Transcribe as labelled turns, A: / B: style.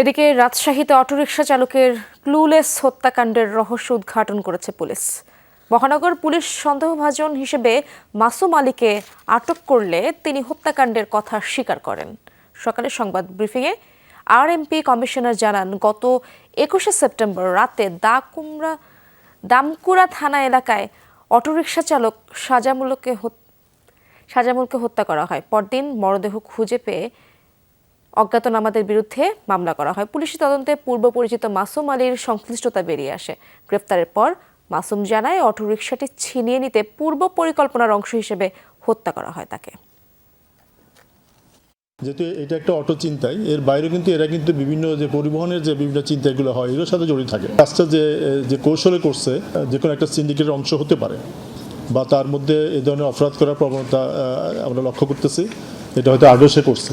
A: এদিকে রাজশাহীতে অটোরিকশা চালকের ক্লুলেস হত্যাকাণ্ডের রহস্য উদ্ঘাটন করেছে পুলিশ। মহানগর পুলিশ সন্দেহভাজন হিসেবে মাসুম আলীকে আটক করলে তিনি হত্যাকাণ্ডের কথা স্বীকার করেন। সকালে সংবাদ ব্রিফিংয়ে আরএমপি কমিশনার জানান, গত একুশে সেপ্টেম্বর রাতে দাকুমরা দামকুড়া থানা এলাকায় অটোরিকশা চালক সাজামুলকে সাজামুলকে হত্যা করা হয়। পরদিন মরদেহ খুঁজে পেয়ে অজ্ঞাতনামাদের বিরুদ্ধে মামলা করা হয়। পুলিশি তদন্তে পূর্ব পরিচিত মাসুম আলীর সংশ্লিষ্টতা বেরিয়ে আসে। গ্রেফতারের পর মাসুম জানায় অটোরিকশাটি ছিনিয়ে নিতে পূর্ব পরিকল্পনার অংশ হিসেবে হত্যা করা হয় তাকে।
B: যেহেতু এটা একটা অটো চিন্তাই, এর বাইরে কিন্তু এরা কিন্তু বিভিন্ন যে পরিবহনের যে বিভিন্ন চিন্তাগুলো হয়, এগুলোর সাথে জড়িত থাকে। কাজটা যে যে কৌশলে করছে, যে কোনো একটা সিন্ডিকেটের অংশ হতে পারে বা তার মধ্যে এ ধরনের অপরাধ করার প্রবণতা আমরা লক্ষ্য করতেছি। এটা হয়তো সে করছে।